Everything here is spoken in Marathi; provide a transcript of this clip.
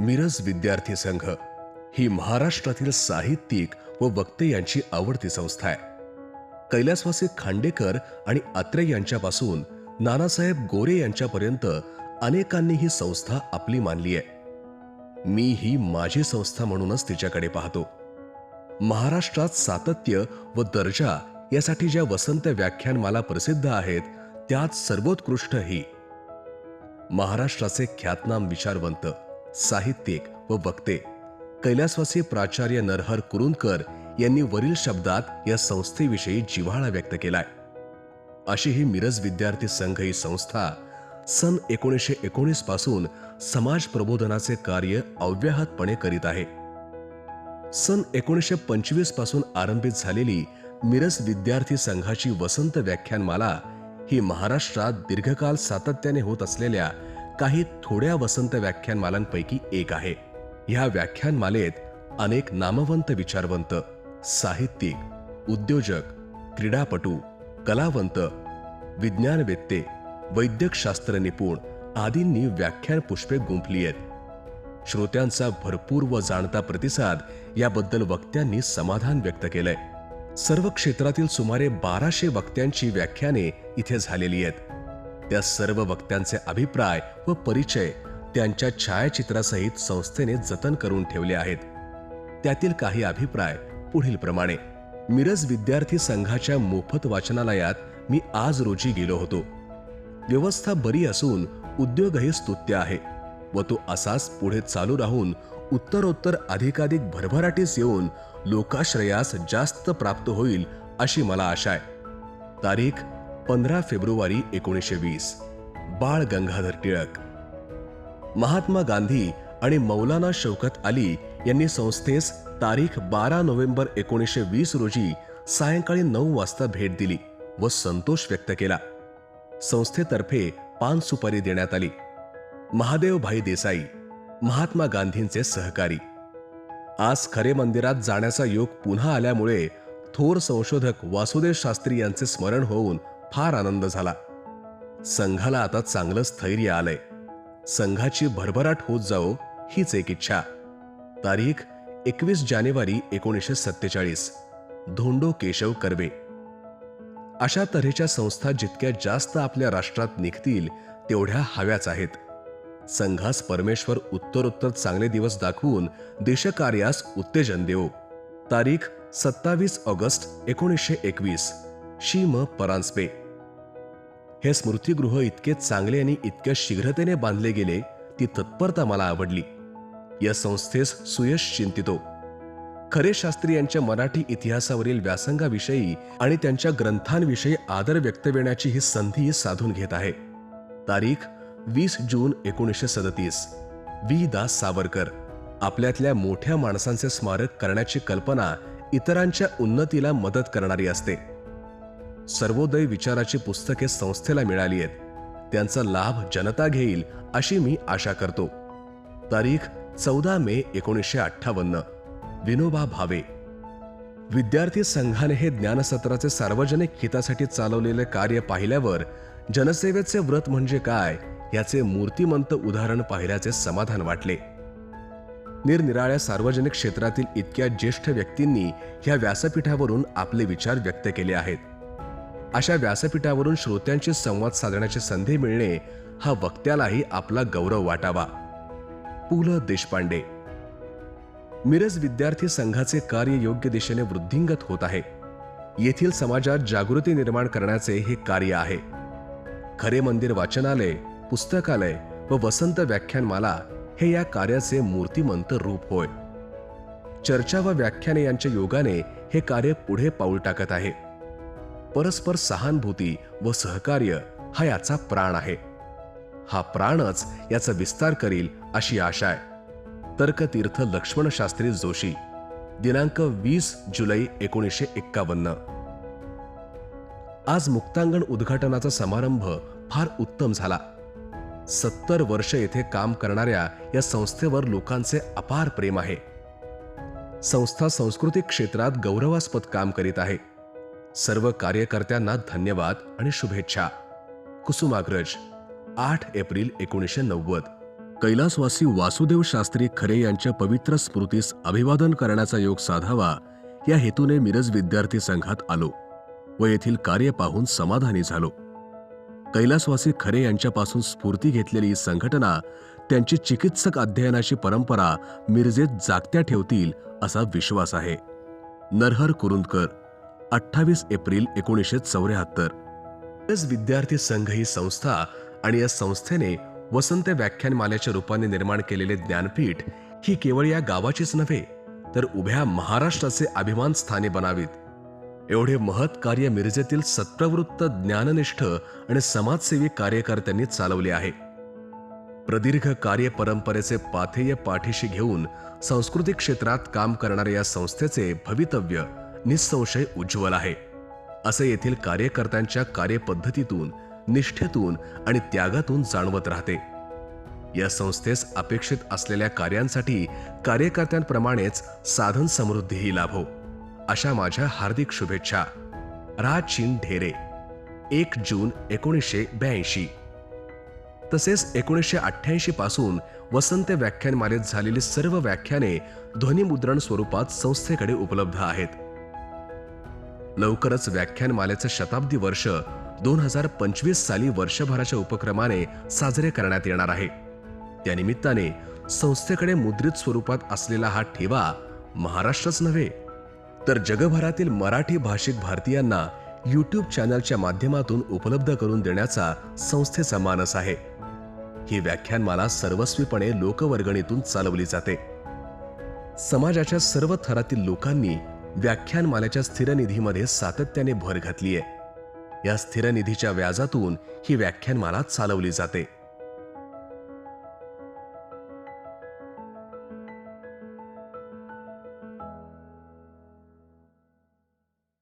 मिरज विद्यार्थी संघ ही महाराष्ट्रातील साहित्यिक व वक्ते यांची आवडती संस्था आहे. कैलासवासी खांडेकर आणि अत्रे यांच्यापासून नानासाहेब गोरे यांच्यापर्यंत अनेकांनी ही संस्था आपली मानली आहे. मी ही माझी संस्था म्हणूनच तिच्याकडे पाहतो. महाराष्ट्रात सातत्य व दर्जा यासाठी ज्या वसंत व्याख्यानमाला प्रसिद्ध आहेत त्यात सर्वोत्कृष्ट ही महाराष्ट्राचे ख्यातनाम विचारवंत साहित्यिक व वक्ते. कैलासवासी प्राचार्य नरहर कुरुंदकर यांनी वरील शब्दात या संस्थेविषयी जिव्हाळा व्यक्त केलाय. अशी ही मिरज विद्यार्थी संघ ही संस्था सन एकोणीसशे एकोणीसपासून समाज प्रबोधनाचे कार्य अव्याहतपणे करीत आहे. सन एकोणीसशे पंचवीसपासून आरंभित झालेली मिरज विद्यार्थी संघाची वसंत व्याख्यानमाला ही महाराष्ट्रात दीर्घकाल सातत्याने होत असलेल्या काही थोड्या वसंत व्याख्यानमालांपैकी एक आहे. ह्या व्याख्यानमालेत अनेक नामवंत विचारवंत साहित्यिक उद्योजक क्रीडापटू कलावंत विज्ञानवेत्ते वैद्यकशास्त्र निपुण आदींनी व्याख्यान पुष्पे गुंफली आहेत. श्रोत्यांचा भरपूर व जाणता प्रतिसाद याबद्दल वक्त्यांनी समाधान व्यक्त केलंय. सर्व क्षेत्रातील सुमारे बाराशे वक्त्यांची व्याख्याने इथे झालेली आहेत. त्या सर्व वक्त्यांचे अभिप्राय व परिचय त्यांच्या छायाचित्रासहित संस्थेने जतन करून ठेवले आहेत. त्यातील काही अभिप्राय पुढील प्रमाणे. मिरज विद्यार्थी संघाच्या मोफत वाचनालयात मी आज रोजी गेलो होतो. व्यवस्था बरी असून उद्योगही स्तुत्य आहे व तो असाच पुढे चालू राहून उत्तरोत्तर अधिकाधिक भरभराटीस येऊन लोकाश्रयास जास्त प्राप्त होईल अशी मला आशा आहे. तारीख पंधरा फेब्रुवारी एकोणीसशे वीस. बाळ गंगाधर टिळक. महात्मा गांधी आणि मौलाना शौकत अली यांनी संस्थेस तारीख बारा नोव्हेंबर एकोणीसशे वीस रोजी सायंकाळी नऊ वाजता भेट दिली व संतोष व्यक्त केला. संस्थेतर्फे पान सुपारी देण्यात आली. महादेवभाई देसाई महात्मा गांधींचे सहकारी. आज खरे मंदिरात जाण्याचा योग पुन्हा आल्यामुळे थोर संशोधक वासुदेव शास्त्री यांचे स्मरण होऊन फार आनंद झाला. संघाला आता चांगलं स्थैर्य आलंय. संघाची भरभराट होत जाओ हीच एक इच्छा. तारीख एकवीस जानेवारी एकोणीसशे सत्तेचाळीस. धोंडो केशव कर्वे. अशा तऱ्हेच्या संस्था जितक्या जास्त आपल्या राष्ट्रात निघतील तेवढ्या हव्याच आहेत. संघास परमेश्वर उत्तरोत्तर चांगले दिवस दाखवून देशकार्यास उत्तेजन देवो. तारीख सत्तावीस ऑगस्ट एकोणीसशे एकवीस. शी म परांजपे. हे स्मृतिगृह इतके चांगले आणि इतक्या शीघ्रतेने बांधले गेले ती तत्परता मला आवडली. या संस्थेस सुयश चिंतितो. खरे शास्त्री यांच्या मराठी इतिहासावरील व्यासंगाविषयी आणि त्यांच्या ग्रंथांविषयी आदर व्यक्तविण्याची ही संधी साधून घेत आहे. तारीख वीस जून एकोणीसशे सदतीस. वी दास सावरकर. आपल्यातल्या मोठ्या माणसांचे स्मारक करण्याची कल्पना इतरांच्या उन्नतीला मदत करणारी असते. सर्वोदय विचाराची पुस्तके संस्थेला मिळाली आहेत. त्यांचा लाभ जनता घेईल अशी मी आशा करतो. तारीख चौदा मे एकोणीसशे अठ्ठावन्न. विनोबा भावे. विद्यार्थी संघाने हे ज्ञानसत्राचे सार्वजनिक हितासाठी चालवलेले कार्य पाहिल्यावर जनसेवेचे व्रत म्हणजे काय याचे मूर्तिमंत उदाहरण पाहिल्याचे समाधान वाटले. निरनिराळ्या सार्वजनिक क्षेत्रातील इतक्या ज्येष्ठ व्यक्तींनी ह्या व्यासपीठावरून आपले विचार व्यक्त केले आहेत. अशा व्यासपीठावरून श्रोत्यांशी संवाद साधण्याची संधी मिळणे हा वक्त्यालाही आपला गौरव वाटावा. पु ल देशपांडे. मिरज विद्यार्थी संघाचे कार्य योग्य दिशेने वृद्धिंगत होत आहे. येथील समाजात जागृती निर्माण करण्याचे हे कार्य आहे. खरे मंदिर वाचनालय पुस्तकालय व वसंत व्याख्यानमाला हे या कार्याचे मूर्तिमंत रूप होय. चर्चा व व्याख्याने यांच्या योगाने हे कार्य पुढे पाऊल टाकत आहे. परस्पर सहानुभूती व सहकार्य हा याचा प्राण आहे. हा प्राणच याचा विस्तार करील अशी आशा आहे. तर्कतीर्थ लक्ष्मणशास्त्री जोशी दिनांक वीस जुलै एकोणीसशे एक्कावन्न. आज मुक्तांगण उद्घाटनाचा समारंभ फार उत्तम झाला. सत्तर वर्ष येथे काम करणाऱ्या या संस्थेवर लोकांचे अपार प्रेम आहे. संस्था सांस्कृतिक क्षेत्रात गौरवास्पद काम करीत आहे. सर्व कार्यकर्त्यांना धन्यवाद आणि शुभेच्छा. कुसुमाग्रज आठ एप्रिल एकोणीसशे नव्वद. कैलासवासी वासुदेव शास्त्री खरे यांच्या पवित्र स्मृतीस अभिवादन करण्याचा योग साधावा या हेतूने मिरज विद्यार्थी संघात आलो व येथील कार्य पाहून समाधानी झालो. कैलासवासी खरे यांच्यापासून स्फूर्ती घेतलेली ही संघटना त्यांची चिकित्सक अध्ययनाची परंपरा मिरजेत जागत्या ठेवतील असा विश्वास आहे. नरहर कुरुंदकर अठ्ठावीस एप्रिल एकोणीसशे चौऱ्याहत्तर. विद्यार्थी संघ ही संस्था आणि या संस्थेने वसंत व्याख्यानमालेच्या रूपाने निर्माण केलेले ज्ञानपीठ ही केवळ या गावाचीच नव्हे तर उभ्या महाराष्ट्राचे अभिमान स्थाने बनावीत. एवढे महत् कार्य मिरजेतील सत्प्रवृत्त ज्ञाननिष्ठ आणि समाजसेवी कार्यकर्त्यांनी चालवले आहे. प्रदीर्घ कार्य परंपरेचे पाथेय पाठीशी घेऊन सांस्कृतिक क्षेत्रात काम करणाऱ्या या संस्थेचे भवितव्य निसंशय उज्ज्वल आहे. असे येथील कार्यकर्त्यांच्या कार्यपद्धतीतून निष्ठेतून आणि त्यागातून जाणवत राहते. या संस्थेस अपेक्षित असलेल्या कार्यांसाठी कार्यकर्त्यांप्रमाणेच साधन समृद्धीही लाभो. अशा माझ्या हार्दिक शुभेच्छा. राजचिन ढेरे. एक जून एकोणीसशे ब्याऐंशी. तसेच एकोणीसशे अठ्ठ्याऐंशी पासून वसंत व्याख्यानमालेत झालेली सर्व व्याख्याने ध्वनिमुद्रण स्वरूपात संस्थेकडे उपलब्ध आहेत. लवकरच व्याख्यानमालेचं शताब्दी वर्ष दोन हजार पंचवीस साली वर्षभराच्या उपक्रमाने साजरे करण्यात येणार आहे. त्यानिमित्ताने संस्थेकडे मुद्रित स्वरूपात असलेला हा ठेवा महाराष्ट्रच नव्हे तर जगभरातील मराठी भाषिक भारतीयांना यूट्यूब चॅनलच्या माध्यमातून उपलब्ध करून देण्याचा संस्थेचा मानस आहे. ही व्याख्यानमाला सर्वस्वीपणे लोकवर्गणीतून चालवली जाते. समाजाच्या सर्व थरातील लोकांनी व्याख्यानमालेच्या स्थिर निधीमध्ये सातत्याने भर घातली आहे या स्थिर निधीच्या व्याजातून ही व्याख्यानमाला चालवली जाते.